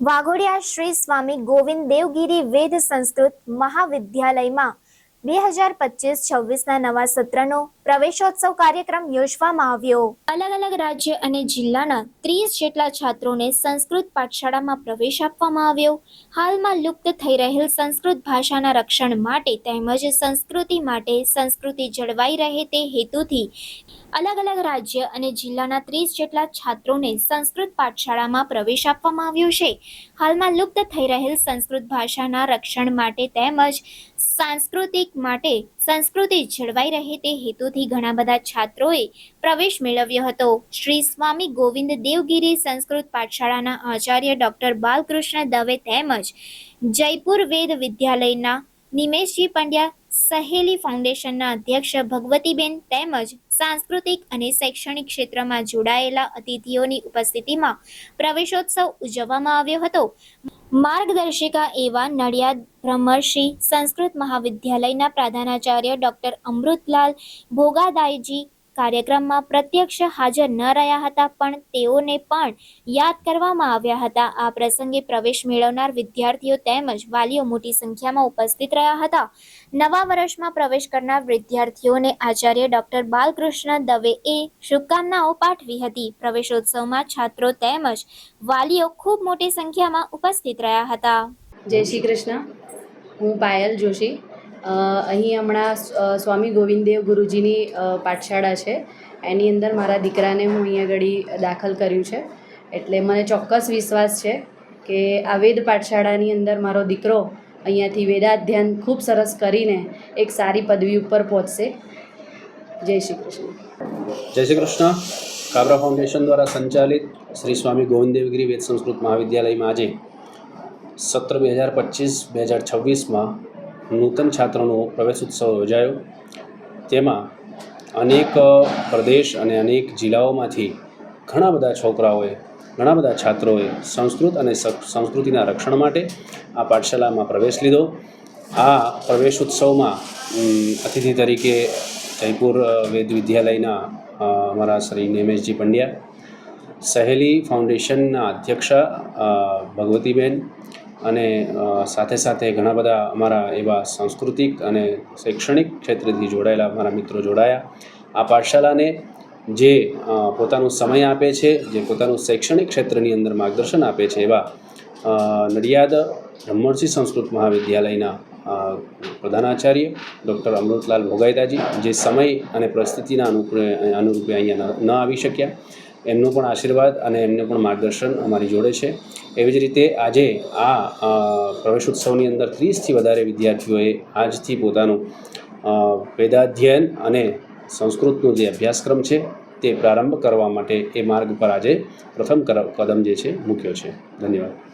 વાઘોડિયા શ્રી સ્વામી ગોવિંદ દેવગીરી વેદ સંસ્કૃત મહાવિદ્યાલયમાં બે હજાર પચીસ છવ્વીસના નવા સત્રનો પ્રવેશોત્સવ કાર્યક્રમ યોજવામાં આવ્યો. અલગ અલગ રાજ્ય અને જિલ્લાના ત્રીસ જેટલા છાત્રોને સંસ્કૃત પાઠશાળામાં પ્રવેશ આપવામાં આવ્યો. હાલમાં લુપ્ત થઈ રહેલ સંસ્કૃત ભાષાના રક્ષણ માટે તેમજ સંસ્કૃતિ માટે સંસ્કૃતિ જળવાઈ રહે તે હેતુથી અલગ અલગ રાજ્ય અને જિલ્લાના ત્રીસ જેટલા છાત્રોને સંસ્કૃત પાઠશાળામાં પ્રવેશ આપવામાં આવ્યો છે. હાલમાં લુપ્ત થઈ રહેલ સંસ્કૃત ભાષાના રક્ષણ માટે તેમજ સાંસ્કૃતિક માટે સંસ્કૃતિ જળવાઈ રહે તે હેતુથી ઘણા બધા છાત્રોએ પ્રવેશ મેળવ્યો હતો. શ્રી સ્વામી ગોવિંદ દેવગીરી સંસ્કૃત પાઠશાળાના આચાર્ય ડોક્ટર બાલકૃષ્ણ દવે તેમજ જયપુર વેદ વિદ્યાલયના નિમેશજી પંડ્યા સહેલી ફાઉન્ડેશનના અધ્યક્ષ ભગવતીબેન તેમજ સાંસ્કૃતિક અને શૈક્ષણિક ક્ષેત્રમાં જોડાયેલા અતિથિઓની ઉપસ્થિતિમાં પ્રવેશોત્સવ ઉજવવામાં આવ્યો હતો. માર્ગદર્શિકા એવા નડિયાદ બ્રહ્મર્ષિ સંસ્કૃત મહાવિદ્યાલયના પ્રધાનાચાર્ય ડોક્ટર અમૃતલાલ ભોગાદાયજી કાર્યક્રમમાં પ્રત્યક્ષ હાજર ન રહ્યા હતા, પણ તેઓને પણ યાદ કરવામાં આવ્યા હતા. આ પ્રસંગે પ્રવેશ મેળવનાર વિદ્યાર્થીઓ તેમજ વાલીઓ મોટી સંખ્યામાં ઉપસ્થિત રહ્યા હતા. નવા વર્ષમાં પ્રવેશ કરનાર વિદ્યાર્થીઓને આચાર્ય ડોક્ટર બાલકૃષ્ણ દવેએ શુભકામનાઓ પાઠવી હતી. પ્રવેશોત્સવમાં છાત્રો તેમજ વાલીઓ ખૂબ મોટી સંખ્યામાં ઉપસ્થિત રહ્યા હતા. જય શ્રી કૃષ્ણ. હું પાયલ જોશી. અહીં હમણાં સ્વામી ગોવિંદદેવ ગુરુજીની પાઠશાળા છે. એની અંદર મારા દીકરાને હું અહીંયા આગળ દાખલ કર્યું છે. એટલે મને ચોક્કસ વિશ્વાસ છે કે આ વેદ પાઠશાળાની અંદર મારો દીકરો અહીંયાથી વેદાધ્યાન ખૂબ સરસ કરીને એક સારી પદવી ઉપર પહોંચશે. જય શ્રી કૃષ્ણ. જય શ્રી કૃષ્ણ. કાબરા ફાઉન્ડેશન દ્વારા સંચાલિત શ્રી સ્વામી ગોવિંદદેવગીરી વેદ સંસ્કૃત મહાવિદ્યાલયમાં આજે સત્ર બે હજાર પચીસ બે હજાર છવ્વીસમાં નૂતન છાત્રોનો પ્રવેશ ઉત્સવ યોજાયો. તેમાં અનેક પ્રદેશ અને અનેક જિલ્લાઓમાંથી ઘણા બધા છોકરાઓએ, ઘણા બધા છાત્રોએ સંસ્કૃત અને સંસ્કૃતિના રક્ષણ માટે આ પાઠશાલામાં પ્રવેશ લીધો. આ પ્રવેશ ઉત્સવમાં અતિથિ તરીકે જયપુર વેદ વિદ્યાલયના અમારા શ્રી નેમેશજી પંડ્યા, સહેલી ફાઉન્ડેશનના અધ્યક્ષ ભગવતીબેન અને સાથે સાથે ઘણા બધા અમારા એવા સાંસ્કૃતિક અને શૈક્ષણિક ક્ષેત્રથી જોડાયેલા અમારા મિત્રો જોડાયા. આ પાઠશાલાને જે પોતાનો સમય આપે છે, જે પોતાનું શૈક્ષણિક ક્ષેત્રની અંદર માર્ગદર્શન આપે છે એવા નડિયાદ બ્રહ્મર્ષિ સંસ્કૃત મહાવિદ્યાલયના પ્રધાનાચાર્ય ડૉક્ટર અમૃતલાલ ભોગાયતાજી જે સમય અને પરિસ્થિતિના અનુરૂપે અહીંયા ન આવી શક્યા. એમનો પણ આશીર્વાદ અને એમને પણ માર્ગદર્શન અમારી જોડે છે. એવી જ રીતે આજે આ પ્રવેશ ઉત્સવની અંદર ત્રીસથી વધારે વિદ્યાર્થીઓએ આજથી પોતાનું વેદાધ્યયન અને સંસ્કૃતનો જે અભ્યાસક્રમ છે તે પ્રારંભ કરવા માટે એ માર્ગ પર આજે પ્રથમ કદમ જે છે મૂક્યો છે. ધન્યવાદ.